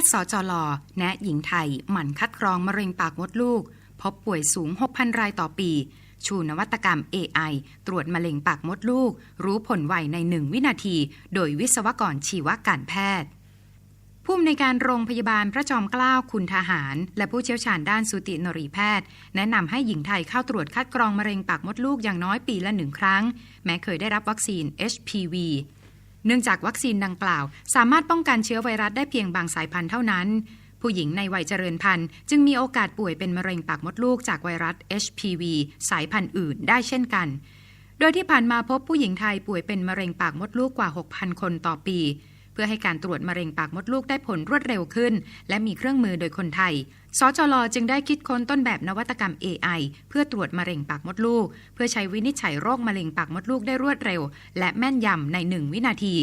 ทย์สจลแนะหญิงไทย หมั่นคัดกรองมะเร็งปากมดลูก พบป่วยสูง 6,000 รายต่อปี ชูนวัตกรรม AI ตรวจมะเร็งปากมดลูก รู้ผลไวในหนึ่งวินาที โดยวิศวกรชีวการแพทย์ผู้อำนวยการโรงพยาบาลพระจอมเกล้าคุณทหาร และผู้เชี่ยวชาญด้านสูตินรีแพทย์ แนะนำให้หญิงไทยเข้าตรวจคัดกรองมะเร็งปากมดลูกอย่างน้อยปีละหนึ่งครั้ง แม้เคยได้รับวัคซีน HPV เนื่องจากวัคซีนดังกล่าว สามารถป้องกันเชื้อไวรัสได้เพียงบางสายพันธุ์เท่านั้น ผู้หญิงในวัยเจริญพันธุ์ จึงมีโอกาสป่วยเป็นมะเร็งปากมดลูกจากไวรัส HPV สายพันธุ์อื่นได้เช่นกัน โดยที่ผ่านมาพบผู้หญิงไทยป่วยเป็นมะเร็งปากมดลูกกว่า 6,000 คนต่อปี พื่อให้การตรวจมะเร็งปากมดลูกได้ผลรวดเร็วขึ้น และมีเครื่องมือโดยคนไทย สจลจึงได้คิดค้นต้นแบบนวัตกรรม AI เพื่อตรวจมะเร็งปากมดลูก เพื่อใช้วินิจฉัยโรคมะเร็งปากมดลูกได้รวดเร็ว และแม่นยำใน 1 วินาที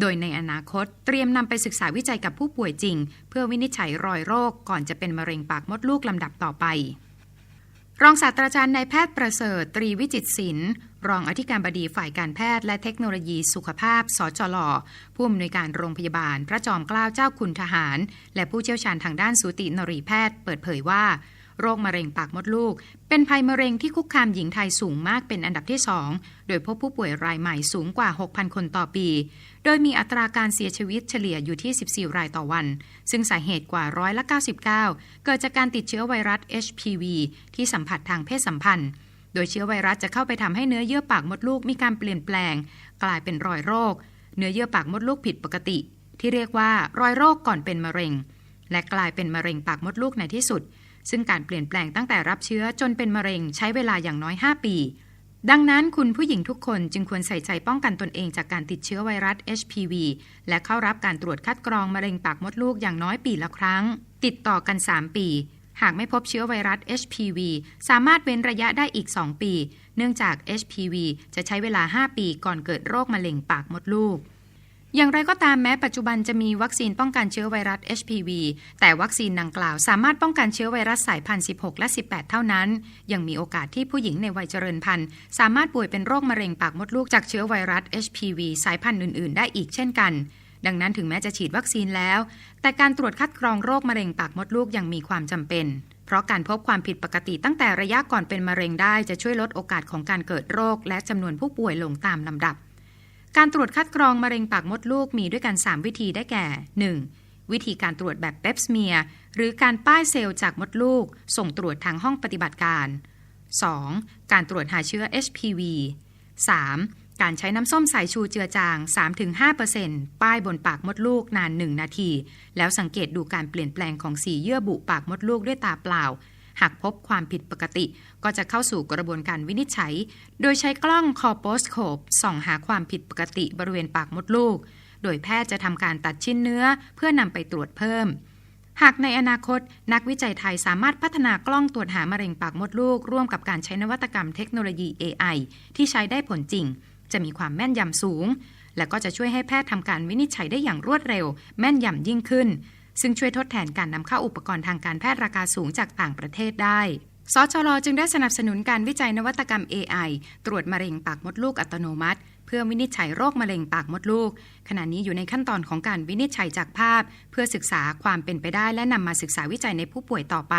โดยในอนาคตเตรียมนำไปศึกษาวิจัยกับผู้ป่วยจริง เพื่อวินิจฉัยรอยโรคก่อนจะเป็นมะเร็งปากมดลูกลำดับต่อไป รองศาสตราจารย์นายแพทย์ประเสริฐตรีวิจิตศิลป์ รองอธิการบดีฝ่ายการแพทย์และเทคโนโลยีสุขภาพ สจล ผู้อำนวยการโรงพยาบาล พระจอมเกล้าเจ้าคุณทหาร และผู้เชี่ยวชาญทางด้านสูตินรีแพทย์ เปิดเผยว่า โรคมะเร็งปากมดลูก เป็นภัยมะเร็งที่คุกคามหญิงไทยสูงมากเป็นอันดับที่ 2 โดยพบผู้ป่วยรายใหม่สูงกว่า 6,000 คนต่อปี โดยมีอัตราการเสียชีวิตเฉลี่ยอยู่ที่ 14 รายต่อวัน ซึ่งสาเหตุกว่าร้อยละ99 เกิดจากการติดเชื้อไวรัส HPV ที่สัมผัสทางเพศสัมพันธ์ โดยเชื้อไวรัสจะเข้าไปทำให้เนื้อเยื่อปากมดลูกมีการเปลี่ยนแปลง กลายเป็นรอยโรค เนื้อเยื่อปากมดลูกผิดปกติ ที่เรียกว่ารอยโรคก่อนเป็นมะเร็ง และกลายเป็นมะเร็งปากมดลูกในที่สุด ซึ่งการเปลี่ยนแปลงตั้งแต่รับเชื้อจนเป็นมะเร็งใช้เวลาอย่างน้อย 5 ปี ดังนั้นคุณผู้หญิงทุกคนจึงควรใส่ใจป้องกันตนเองจากการติดเชื้อไวรัส HPV และเข้ารับการตรวจคัดกรองมะเร็งปากมดลูกอย่างน้อยปีละครั้ง ติดต่อกัน 3 ปี หากไม่พบเชื้อไวรัส HPV สามารถเว้นระยะได้อีก 2 ปี เนื่องจาก HPV จะใช้เวลา 5 ปีก่อนเกิดโรคมะเร็งปากมดลูก อย่างไรก็ตามแม้ปัจจุบันจะมีวัคซีนป้องกันเชื้อไวรัส HPV แต่วัคซีนดังกล่าวสามารถป้องกันเชื้อไวรัสสายพันธุ์ 16 และ 18 เท่านั้น ยังมีโอกาสที่ผู้หญิงในวัยเจริญพันธุ์ สามารถป่วยเป็นโรคมะเร็งปากมดลูกจากเชื้อไวรัส HPV สายพันธุ์อื่น ๆ ได้อีกเช่นกัน ดังนั้นถึงแม้จะฉีดวัคซีนแล้ว แต่การตรวจคัดกรองโรคมะเร็งปากมดลูกยังมีความจำเป็น เพราะการพบความผิดปกติตั้งแต่ระยะก่อนเป็นมะเร็งได้จะช่วยลดโอกาสของการเกิดโรค และจำนวนผู้ป่วยลงตามลำดับ การตรวจคัดกรองมะเร็งปากมดลูกมีด้วยกัน 3 วิธีได้แก่ 1. วิธีการตรวจแบบเปปสเมียร์หรือการป้ายเซลล์จากมดลูก ส่งตรวจทางห้องปฏิบัติการ 2. การตรวจหาเชื้อ HPV 3. การใช้น้ำส้มสายชูเจือจาง 3-5%ป้ายบนปากมดลูกนาน 1 นาที แล้วสังเกตดูการเปลี่ยนแปลงของสีเยื่อบุปากมดลูกด้วยตาเปล่า หากพบความผิดปกติ ก็จะเข้าสู่กระบวนการวินิจฉัย โดยใช้กล้องคอโปสโคปส่องหาความผิดปกติบริเวณปากมดลูก โดยแพทย์จะทำการตัดชิ้นเนื้อเพื่อนำไปตรวจเพิ่มหากในอนาคต นักวิจัยไทยสามารถพัฒนากล้องตรวจหามะเร็งปากมดลูก ร่วมกับการใช้นวัตกรรมเทคโนโลยี AI ที่ใช้ได้ผลจริง จะมีความแม่นยำสูง และก็จะช่วยให้แพทย์ทำการวินิจฉัยได้อย่างรวดเร็ว แม่นยำยิ่งขึ้น ซึ่งช่วยทดแทนการนำเข้าอุปกรณ์ทางการแพทย์ราคาสูงจากต่างประเทศได้สชลจึงได้สนับสนุนการวิจัยนวัตกรรม AI ตรวจมะเร็งปากมดลูกอัตโนมัติ พื่อวินิจฉัยโรคมะเร็งปากมดลูก ขณะนี้อยู่ในขั้นตอนของการวินิจฉัยจากภาพ เพื่อศึกษาความเป็นไปได้และนำมาศึกษาวิจัยในผู้ป่วยต่อไป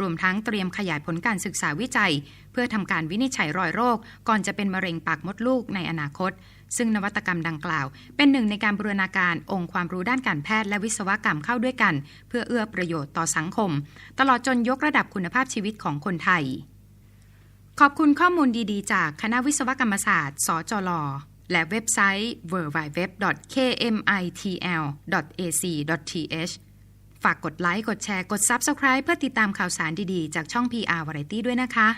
รวมทั้งเตรียมขยายผลการศึกษาวิจัย เพื่อทำการวินิจฉัยรอยโรค ก่อนจะเป็นมะเร็งปากมดลูกในอนาคต ซึ่งนวัตกรรมดังกล่าว เป็นหนึ่งในการบูรณาการองค์ความรู้ด้านการแพทย์และวิศวกรรมเข้าด้วยกัน เพื่อเอื้อประโยชน์ต่อสังคม ตลอดจนยกระดับคุณภาพชีวิตของคนไทย ขอบคุณข้อมูลดีๆ จากคณะวิศวกรรมศาสตร์ สจล และเว็บไซต์ www.kmitl.ac.th ฝากกดไลค์ กดแชร์ กด Subscribe เพื่อติดตามข่าวสารดีๆ จากช่อง PR Variety ด้วยนะคะ